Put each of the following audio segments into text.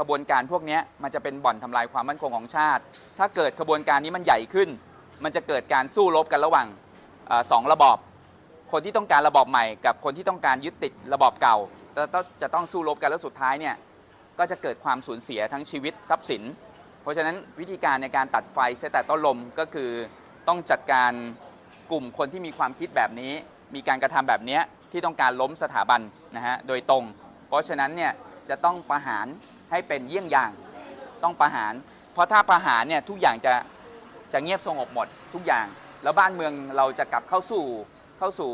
ขบวนการพวกนี้มันจะเป็นบ่อนทำลายความมั่นคงของชาติ ถ้าเกิดขบวนการนี้มันใหญ่ขึ้น มันจะเกิดการสู้รบกันระหว่างอสองระบอบ คนที่ต้องการระบอบใหม่ กับคนที่ต้องการยึดติดระบอบเก่าจะต้องจะต้องสู้รบกันแล้วสุดท้ายเนี่ยก็จะเกิดความสูญเสียทั้งชีวิตทรัพย์สิน เพราะฉะนั้นวิธีการในการตัดไฟเสียแต่ต้นลมก็คือต้องจัดการกลุ่มคนที่มีความคิดแบบนี้ มีการกระทำแบบนี้ที่ต้องการล้มสถาบันนะฮะโดยตรง เพราะฉะนั้นเนี่ยจะต้องประหาร ให้เป็นเยี่ยงอย่างต้องประหาร เพราะถ้าประหารเนี่ยทุกอย่างจะจะเงียบสงบหมดทุกอย่าง แล้วบ้านเมืองเราจะกลับเข้าสู่เข้าสู่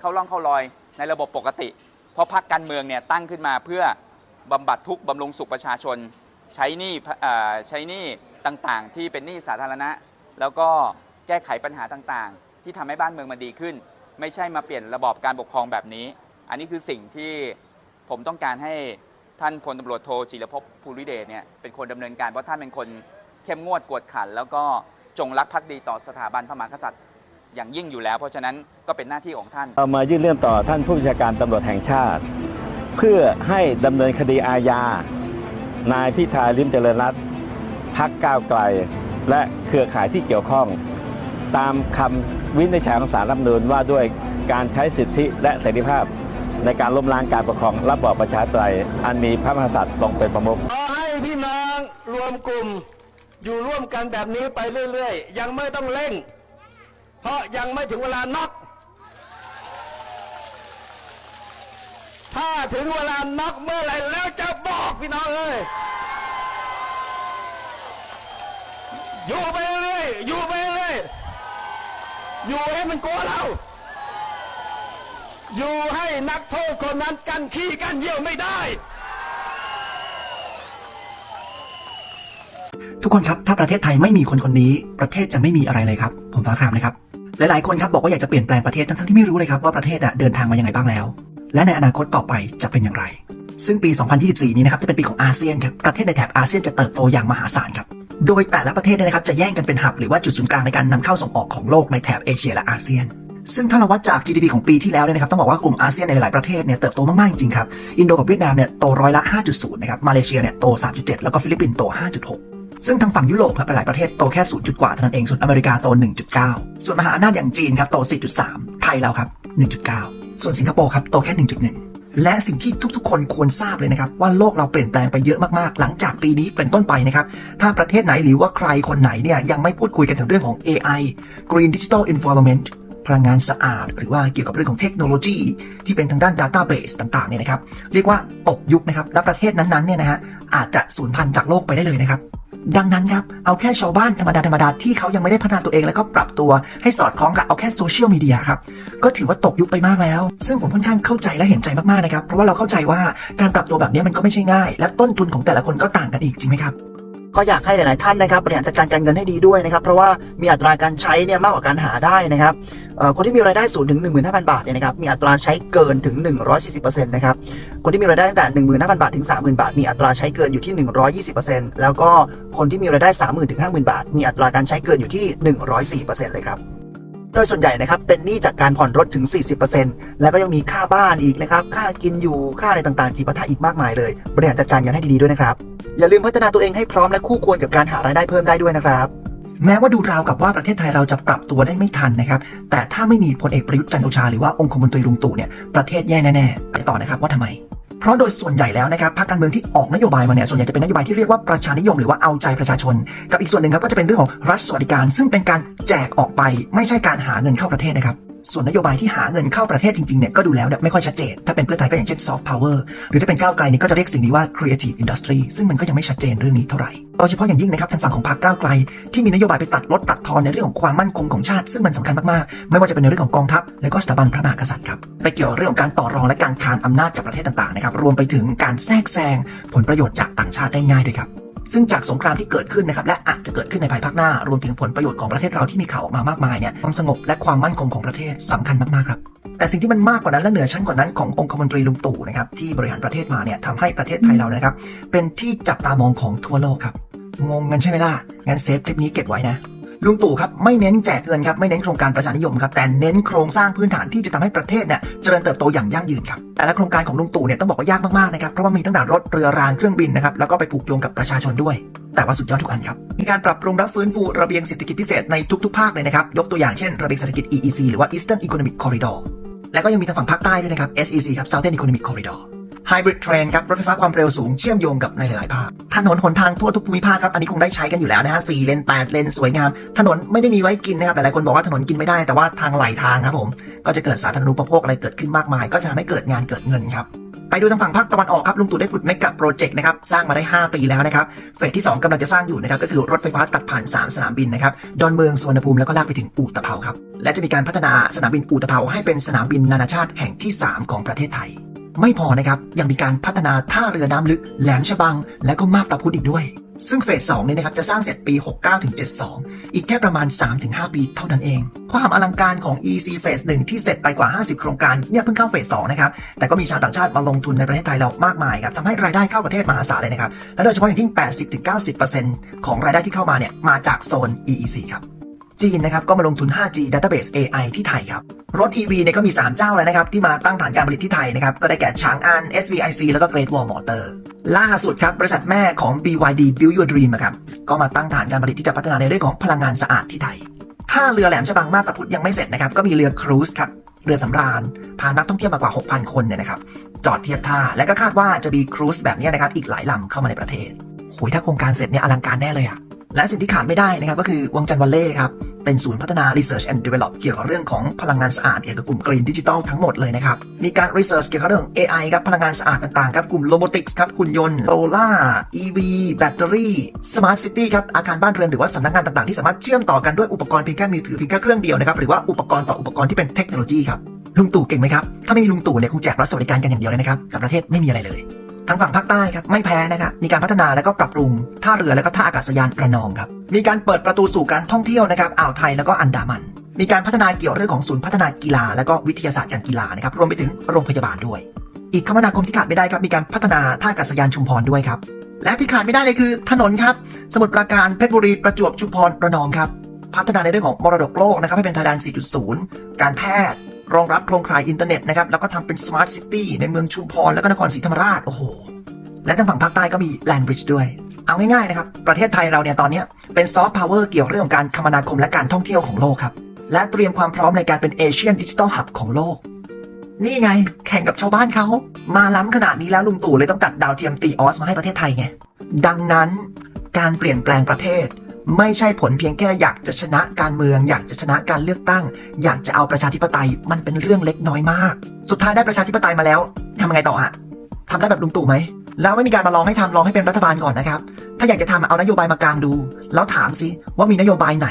เข้าร่องเข้ารอยในระบบปกติ เพราะพรรคการเมืองเนี่ยตั้งขึ้นมาเพื่อบำบัดทุกข์บำรุงสุขประชาชน ใช้หนี้ใช้หนี้ต่างๆ ที่เป็นหนี้สาธารณะ แล้วก็แก้ไขปัญหาต่างๆ ที่ทำให้บ้านเมืองมันดีขึ้น ไม่ใช่มาเปลี่ยนระบอบการปกครองแบบนี้ อันนี้คือสิ่งที่ผมต้องการให้ ท่านพลตำรวจโทจิรภพภูริเดชเนี่ยเป็นคนดำเนินการเพราะท่านเป็นคนเข้มงวดกวดขัน แล้วก็จงรักภักดีต่อสถาบันพระมหากษัตริย์อย่างยิ่งอยู่แล้ว เพราะฉะนั้นก็เป็นหน้าที่ของท่านเรามายื่นเรื่องต่อท่านผู้บัญชาการตำรวจแห่งชาติ เพื่อให้ดำเนินคดีอาญา นายพิธาลิมเจริญรัตน์พักก้าวไกล และเครือข่ายที่เกี่ยวข้อง ตามคำวินิจฉัยของศาลรัฐมนูญว่าด้วยการใช้สิทธิและเสรีภาพ ในการล้มล้างการปกครองระบอบประชาธิปไตยอันมีพระมหากษัตริย์ทรงเป็นประมุขขอให้พี่น้องรวมกลุ่มอยู่ร่วมกันแบบนี้ไปเรื่อย ๆ ยังไม่ต้องเร่ง เพราะยังไม่ถึงเวลาน็อกถ้าถึงเวลาน็อกเมื่อไหร่แล้วจะบอกพี่น้องเลยอยู่ไปเรื่อยๆอยู่ไปเรื่อยๆอยู่ให้มันกลัวเรา อยู่ให้นักโทษคนนั้นกันขี้กันเยี่ยวไม่ได้ ทุกคนครับ ถ้าประเทศไทยไม่มีคนคนนี้ประเทศจะไม่มีอะไรเลยครับ ผมฟ้าครามนะครับ หลายๆคนครับบอกว่าอยากจะเปลี่ยนแปลงประเทศทั้งๆที่ไม่รู้เลยครับว่าประเทศเดินทางมายังไงบ้างแล้ว และในอนาคตต่อไปจะเป็นอย่างไร ซึ่งปี 2024 นี้นะครับจะเป็นปีของอาเซียนครับประเทศในแถบอาเซียนจะเติบโตอย่างมหาศาลครับโดยแต่ละประเทศเนี่ยนะครับจะแย่งกันเป็นหับหรือว่าจุดศูนย์กลางในการนำเข้าส่งออกของโลกในแถบเอเชียและอาเซียน ซึ่งถ้าเราวัดจาก GDP ของปีที่แล้วเนี่ยนะครับต้องบอกว่ากลุ่มอาเซียนในหลายประเทศเนี่ยเติบโตมาก ๆ จริงๆครับ อินโดกับเวียดนามเนี่ยโตร้อยละ 5.0 นะครับ มาเลเซียเนี่ยโต 3.7 แล้วก็ฟิลิปปินส์โต 5.6ซึ่งทางฝั่งยุโรปครับหลายประเทศโตแค่0จุดกว่าเท่านั้นเองส่วนอเมริกาโต 1.9 ส่วนมหาอำนาจอย่างจีนครับโต 4.3 ไทยเราครับ 1.9 ส่วนสิงคโปร์ครับโตแค่ 1.1 และสิ่งที่ทุกๆ คนควรทราบเลยนะครับว่าโลกเราเปลี่ยนแปลงไปเยอะมากๆ หลังจากปีนี้เป็นต้นไปนะครับ ถ้าประเทศไหนหรือว่าใครคนไหนเนี่ยยังไม่พูดคุยกันถึงเรื่องของ AI Green Digital Environment ลังงานสะอาด หรือว่าเกี่ยวกับเรื่องของเทคโนโลยี ที่เป็นทางด้าน Database ต่างๆเนี่ยนะครับ เรียกว่าตกยุคนะครับ และประเทศนั้นๆเนี่ยนะฮะอาจจะสูญพันธุ์จากโลกไปได้เลยนะครับ ดังนั้นครับ เอาแค่ชาวบ้านธรรมดาธรรมดาที่เขายังไม่ได้พัฒนาตัวเองแล้วก็ปรับตัวให้สอดคล้องกับเอาแค่โซเชียลมีเดียครับ ก็ถือว่าตกยุคไปมากแล้ว ซึ่งผมค่อนข้างเข้าใจและเห็นใจมากๆนะครับ เพราะว่าเราเข้าใจว่าการปรับตัวแบบนี้มันก็ไม่ใช่ง่าย และต้นทุนของแต่ละคนก็ต่างกันอีกจริงไหมครับ ก็อยากให้หลาย ๆ ท่านนะครับบริหารจัดการการเงินให้ดีด้วยนะครับ เพราะว่ามีอัตราการใช้เนี่ยมากกว่าการหาได้นะครับคนที่มีรายได้สูงถึง 15,000 บาทเนี่ยนะครับมีอัตราใช้เกินถึง 140%นะครับคนที่มีรายได้ตั้งแต่ 15,000 บาทถึง 30,000 บาท มีอัตราใช้เกินอยู่ที่ 120%แล้วก็คนที่มีรายได้ 30,000 ถึง 50,000 บาท มีอัตราการใช้เกินอยู่ที่ 104%เลยครับ โดยส่วนใหญ่นะครับเป็นหนี้จากการผ่อนรถถึง 40%แล้วก็ยังมีค่าบ้านอีกนะครับ ค่ากินอยู่ค่าอะไรต่างๆจีปาถะอีกมากมายเลย บริหารจัดการกันให้ดีๆด้วยนะครับ อย่าลืมพัฒนาตัวเองให้พร้อมและคู่ควรกับการหารายได้เพิ่มได้ด้วยนะครับแม้ว่าดูราวกับว่าประเทศไทยเราจะปรับตัวได้ไม่ทันนะครับ แต่ถ้าไม่มีพลเอกประยุทธ์จันทร์โอชาหรือว่าองคมนตรีลุงตู่เนี่ยประเทศแย่แน่ๆไปต่อนะครับว่าทำไม เพราะโดยส่วนใหญ่แล้วนะครับพรรคการเมืองที่ออกนโยบายมาเนี่ยส่วนใหญ่จะเป็นนโยบายที่เรียกว่าประชานิยมหรือว่าเอาใจประชาชน กับอีกส่วนหนึ่งครับก็จะเป็นเรื่องของรัฐสวัสดิการ ซึ่งเป็นการแจกออกไปไม่ใช่การหาเงินเข้าประเทศนะครับ ส่วนนโยบายที่หาเงินเข้าประเทศจริงๆเนี่ยก็ดูแล้วเนี่ยไม่ค่อยชัดเจน ถ้าเป็นเพื่อไทยก็อย่างเช่น soft power หรือถ้าเป็นก้าวไกลเนี่ยก็จะเรียกสิ่งนี้ว่า creative industry ซึ่งมันก็ยังไม่ชัดเจนเรื่องนี้เท่าไหร่โดยเฉพาะอย่างยิ่งนะครับทางฝั่งของพรรคก้าวไกล ที่มีนโยบายไปตัดลดตัดทอนในเรื่องของความมั่นคงของชาติ ซึ่งมันสำคัญมากๆ ไม่ว่าจะเป็นในเรื่องของกองทัพและก็สถาบันพระมหากษัตริย์ครับไปเกี่ยวกับเรื่องของการต่อรองและการคานอำนาจกับประเทศต่างๆนะครับรวมไปถึงการแทรกแซงผลประโยชน์จากต่างชาติได้ง่ายด้วยครับ ซึ่งจากสงครามที่เกิดขึ้นนะครับและอาจจะเกิดขึ้นในภายภาคหน้ารวมถึงผลประโยชน์ของประเทศเราที่มีข่าวออกมามากมายเนี่ยความสงบและความมั่นคงของประเทศสำคัญมากๆครับแต่สิ่งที่มันมากกว่านั้นและเหนือชั้นกว่านั้นขององคมนตรีลุงตู่นะครับที่บริหารประเทศมาเนี่ยทำให้ประเทศไทยเรานะครับเป็นที่จับตามองของทั่วโลกครับงงกันใช่ไหมล่ะงั้นเซฟคลิปนี้เก็บไว้นะ ลุงตู่ครับไม่เน้นแจกเงินครับไม่เน้นโครงการประชานิยมครับแต่เน้นโครงสร้างพื้นฐานที่จะทำให้ประเทศเนี่ยเจริญเติบโตอย่างยั่งยืนครับแต่ละโครงการของลุงตู่เนี่ยต้องบอกว่ายากมากๆนะครับเพราะว่ามีตั้งแต่รถเรือรางเครื่องบินนะครับแล้วก็ไปผูกโยงกับประชาชนด้วย แต่ว่าสุดยอดทุกอันครับมีการปรับปรุงและฟื้นฟูระเบียงเศรษฐกิจพิเศษในทุกๆภาคเลยนะครับยกตัวอย่างเช่นระเบียงเศรษฐกิจ EEC หรือว่า Eastern Economic Corridor และก็ยังมีทางฝั่งภาคใต้ด้วยนะครับ SEC ครับ Southern Economic Corridor Hybrid Train ครับ รถไฟฟ้าความเร็วสูงเชื่อมโยงกับในหลายๆภาค ถนนหนทางทั่วทุกภูมิภาคครับ อันนี้คงได้ใช้กันอยู่แล้วนะฮะ4เลน8เลนสวยงาม ถนนไม่ได้มีไว้กินนะครับ หลายๆคนบอกว่าถนนกินไม่ได้ แต่ว่าทางไหลทางครับผม ก็จะเกิดสาธารณูปโภคอะไรเกิดขึ้นมากมาย ก็จะทำให้เกิดงานเกิดเงินครับไปดูทางฝั่งภาคตะวันออกครับลุงตู่ได้ผุดเมกะโปรเจกต์นะครับสร้างมาได้ 5 ปีแล้วนะครับเฟสที่ 2กำลังจะสร้างอยู่นะครับก็คือรถไฟฟ้าตัดผ่าน 3 สนามบินนะครับดอนเมืองสุวรรณภูมิแล้วก็ลากไปถึงอู่ตะเภาครับและจะมีการพัฒนาสนามบินอู่ตะเภาให้เป็นสนามบินนานาชาติแห่งที่ 3 ของประเทศไทย ไม่พอนะครับ ยังมีการพัฒนาท่าเรือน้ำลึก แหลมฉบัง และก็มาบตาพุธอีกด้วย ซึ่งเฟส2เนี่ยนะครับจะสร้างเสร็จปี 69ถึง72 อีกแค่ประมาณ 3-5 ปีเท่านั้นเอง ความอลังการของ EC เฟส1ที่เสร็จไปกว่า 50 โครงการเนี่ยเพิ่งเข้าเฟส2นะครับ แต่ก็มีชาวต่างชาติมาลงทุนในประเทศไทยเรามากมายครับทำให้รายได้เข้าประเทศมหาศาลเลยนะครับ และโดยเฉพาะอย่างยิ่ง 80-90%ของรายได้ที่เข้ามาเนี่ยมาจากโซน EEC ครับ จีนนะครับก็มาลงทุน 5G Database AI ที่ไทยครับ รถ EV เนี่ยก็มี 3 เจ้าแล้วนะครับ ที่มาตั้งฐานการผลิตที่ไทยนะครับ ก็ได้แก่ช้างอัน SVIC แล้วก็ Great Wall Motor ล่าสุดครับ บริษัทแม่ของ BYD Build Your Dream ครับก็มาตั้งฐานการผลิตที่จะพัฒนาในเรื่องของพลังงานสะอาดที่ไทยท่าเรือแหลมฉบังมาบตาพุธยังไม่เสร็จนะครับก็มีเรือครูซครับเรือสำราญพานักท่องเที่ยวมากว่า 6,000 คนเนี่ยนะครับ จอดเทียบท่า และก็คาดว่าจะมีครูซแบบนี้นะครับอีกหลายลำเข้ามาในประเทศโหยถ้าโครงการเสร็จเนี่ยอลังการแน่เลยอะและสิ่งที่ขาดไม่ได้นะครับก็คือวังจันทร์วัลเล่ครับ เป็นศูนย์พัฒนา Research and Develop เกี่ยวกับเรื่องของพลังงานสะอาดเกี่ยวกับกลุ่ม Green Digital ทั้งหมดเลยนะครับ มีการ Research เกี่ยวกับเรื่อง AI ครับพลังงานสะอาดต่างๆครับกลุ่ม Robotics ครับหุ่นยนต์ Solar EV แบตเตอรี่ Smart City ครับอาคารบ้านเรือนหรือว่าสำนักงานต่างๆที่สามารถเชื่อมต่อกันด้วยอุปกรณ์เพียงแค่มือถือเพียงแค่เครื่องเดียวนะครับหรือว่าอุปกรณ์ต่ออุปกรณ์ที่เป็นเทคโนโลยีครับลุงตู่เก่งไหมครับถ้าไม่มีลุงตู่เนี่ยคงแจกรัฐสวัสดิการกันอย่างเดียวเลยนะครับแต่ประเทศไม่มีอะไรเลย ทางฝั่งภาคใต้ครับไม่แพ้นะครับมีการพัฒนาและก็ปรับปรุงท่าเรือและก็ท่าอากาศยานระนองครับมีการเปิดประตูสู่การท่องเที่ยวนะครับอ่าวไทยแล้วก็อันดามัน มีการพัฒนาเกี่ยวเรื่องของศูนย์พัฒนากีฬา และก็วิทยาศาสตร์การกีฬานะครับรวมไปถึงโรงพยาบาลด้วย อีกคมนาคมที่ขาดไม่ได้ครับมีการพัฒนาท่าอากาศยานชุมพรด้วยครับและที่ขาดไม่ได้เลยคือ ถนนครับ สมุทรปราการเพชรบุรีประจวบชุมพรระนองครับ พัฒนาในเรื่องของมรดกโลกนะครับให้เป็นไทยแลนด์4.0 การแพทย์ รองรับโครงข่ายอินเทอร์เน็ตนะครับแล้วก็ทำเป็นสมาร์ทซิตี้ในเมืองชุมพรและก็นครศรีธรรมราชโอ้โหและทางฝั่งภาคใต้ก็มีแลนบริดจ์ด้วย เอาง่ายๆนะครับ ประเทศไทยเราเนี่ยตอนนี้เป็นซอฟต์พาวเวอร์เกี่ยวเรื่องของการคมนาคมและการท่องเที่ยวของโลกครับ และเตรียมความพร้อมในการเป็นเอเชียนดิจิทัลฮับของโลก นี่ไง แข่งกับชาวบ้านเขา มาล้ำขนาดนี้แล้วลุงตู่เลยต้องจัดดาวเทียมตีออสมาให้ประเทศไทยไง ดังนั้นการเปลี่ยนแปลงประเทศ ไม่ใช่ผลเพียงแค่อยากจะชนะการเมือง อยากจะชนะการเลือกตั้ง อยากจะเอาประชาธิปไตยมันเป็นเรื่องเล็กน้อยมาก สุดท้ายได้ประชาธิปไตยมาแล้วทำยังไงต่ออะทำได้แบบลุงตู่ไหมแล้วไม่มีการมาลองให้ทำลองให้เป็นรัฐบาลก่อนนะครับ ถ้าอยากจะทำเอานโยบายมากางดู แล้วถามสิว่ามีนโยบายไหน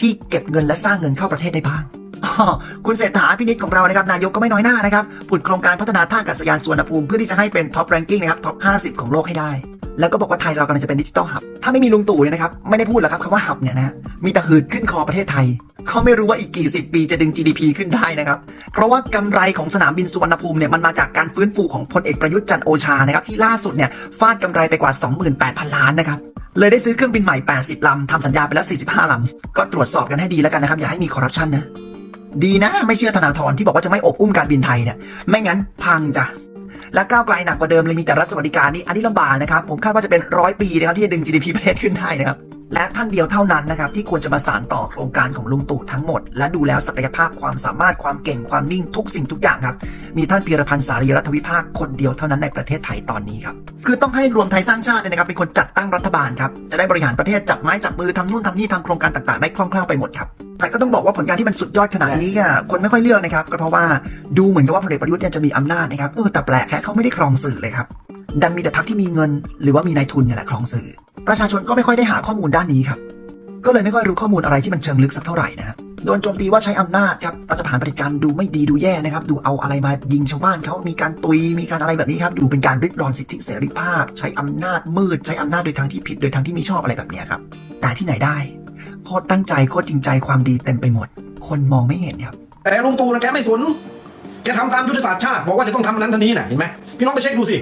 ที่เก็บเงินและสร้างเงินเข้าประเทศได้บ้างคุณเศรษฐาพินิจของเรานะครับนายกก็ไม่น้อยหน้านะครับผุดโครงการพัฒนาท่าอากาศยานสุวรรณภูมิเพื่อที่จะให้เป็นท็อปแรงกิ้งนะครับท็อป 50 ของโลกให้ได้ แล้วก็บอกว่าไทยเรากำลังจะเป็นดิจิตอลฮับ ถ้าไม่มีลุงตู่เนี่ยนะครับ ไม่ได้พูดหรอกครับคำว่าฮับเนี่ยนะ มีแต่หืดขึ้นคอประเทศไทย เขาไม่รู้ว่าอีกกี่สิบปีจะดึง GDP ขึ้นได้นะครับ เพราะว่ากำไรของสนามบินสุวรรณภูมิเนี่ยมันมาจากการฟื้นฟูของพลเอกประยุทธ์จันโอชานะครับที่ล่าสุดเนี่ยฟาดกำไรไปกว่า 28,000 ล้านนะครับเลยได้ซื้อเครื่องบินใหม่ 80 ลำทำสัญญาไปแล้ว 45 ลำ ก็ตรวจสอบกันให้ดีแล้วกันนะครับ อย่าให้มีคอร์รัปชันนะ ดีนะ ไม่เชื่อธนาธรที่บอกว่าจะไม่อบอุ้มการบินไทยเนี่ย ไม่งั้นพังจ้ะ และก้าวไกลหนักกว่าเดิมเลยมีแต่รัฐสวัสดิการนี่อันนี้ลำบากนะครับผมคาดว่าจะเป็นร้อยปีนะครับที่จะดึง GDP ประเทศขึ้นได้นะครับ และท่านเดียวเท่านั้นนะครับที่ควรจะมาสานต่อโครงการของลุงตู่ทั้งหมด และดูแล้วศักยภาพความสามารถความเก่งความนิ่งทุกสิ่งทุกอย่างครับ มีท่านพีรพันธ์สารีรัฐวิภาคคนเดียวเท่านั้นในประเทศไทยตอนนี้ครับคือต้องให้รวมไทยสร้างชาติเนี่ยนะครับเป็นคนจัดตั้งรัฐบาลครับจะได้บริหารประเทศจับไม้จับมือทำนู่นทำนี่ทำโครงการต่างๆได้คล่องแคล่วไปหมดครับแต่ก็ต้องบอกว่าผลการที่มันสุดยอดขนาดนี้อะคนไม่ค่อยเลือกนะครับก็เพราะว่าดูเหมือนกับว่าพลเอกประยุทธ์เนี่ยจะมีอำนาจนะครับเออแต่แปลกแค่เขาไม่ได้ครองสื่อเลยครับดันมีแต่พรรคที่มีเงิน หรือว่ามีนายทุนเนี่ยแหละครองสื่อ ประชาชนก็ไม่ค่อยได้หาข้อมูลด้านนี้ครับ ก็เลยไม่ค่อยรู้ข้อมูลอะไรที่มันเชิงลึกสักเท่าไหร่นะโดนโจมตีว่าใช้อำนาจครับรัฐประหารเผด็จการดูไม่ดีดูแย่นะครับ ดูเอาอะไรมายิงชาวบ้านเขามีการตุยมีการอะไรแบบนี้ครับ ดูเป็นการริดรอนสิทธิเสรีภาพ ใช้อำนาจมืด ใช้อำนาจโดยทางที่ผิดโดยทางที่ไม่ชอบอะไรแบบนี้ครับ แต่ที่ไหนได้โคตรตั้งใจโคตรจริงใจความดีเต็มไปหมด คนมองไม่เห็นครับ แต่ลุงตู่นะแกไม่สนแกทำตามยุทธศาสตร์ชาติ บอกว่าจะต้องทำอันนั้นทันนี้นะเห็นไหมพี่น้องไปเช็คดูสิ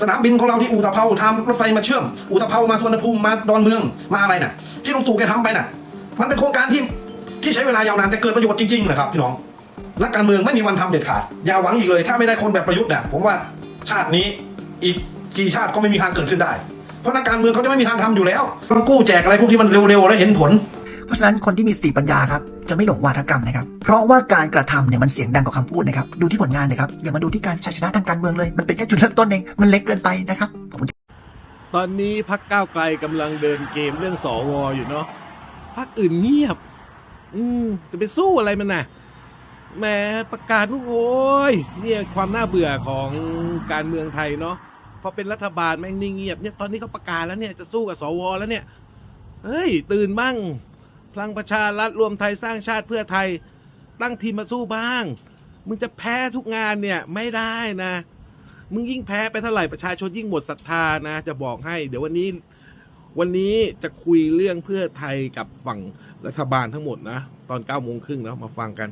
สนามบินของเราที่อู่ตะเภาทำรถไฟมาเชื่อม อู่ตะเภามาสุวรรณภูมิมาดอนเมืองมาอะไรน่ะ ที่ลุงตู่แกทำไปน่ะ มันเป็นโครงการที่ที่ใช้เวลายาวนานแต่เกิดประโยชน์จริงๆนะครับพี่น้องและการเมืองไม่มีวันทำเด็ดขาดอย่าหวังอีกเลย ถ้าไม่ได้คนแบบประยุทธ์เนี่ยผมว่าชาตินี้อีกกี่ชาติก็ไม่มีทางเกิดขึ้นได้ เพราะนักการเมืองเขาจะไม่มีทางทำอยู่แล้วมันกู้แจกอะไรพวกที่มันเร็วๆและเห็นผล เพราะฉะนั้นคนที่มีสติปัญญาครับจะไม่หลงวาทกรรมนะครับ เพราะว่าการกระทำเนี่ยมันเสียงดังกว่าคำพูดนะครับ ดูที่ผลงานเลยครับ อย่ามาดูที่การชัยชนะทางการเมืองเลย มันเป็นแค่จุดเริ่มต้นเอง มันเล็กเกินไปนะครับตอนนี้พักก้าวไกลกำลังเดินเกมเรื่องสอวออยู่เนาะพักอื่นเงียบ อืมจะไปสู้อะไรมันน่ะแหมประกาศว่าโอ้ยเนี่ยความน่าเบื่อของการเมืองไทยเนาะพอเป็นรัฐบาลแม่งนิ่งเงียบเนี่ยตอนนี้เขาประกาศแล้วเนี่ยจะสู้กับสวแล้วเนี่ยเฮ้ยตื่นบ้าง ลังประชารัฐรวมไทยสร้างชาติเพื่อไทยตั้งทีมมาสู้บ้าง มึงจะแพ้ทุกงานเนี่ยไม่ได้นะ มึงยิ่งแพ้ไปเท่าไหร่ประชาชนยิ่งหมดศรัทธานะ จะบอกให้ เดี๋ยววันนี้วันนี้จะคุยเรื่องเพื่อไทยกับฝั่งรัฐบาลทั้งหมดนะ ตอน9ก้าโมงครึ่งแล้วมาฟังกัน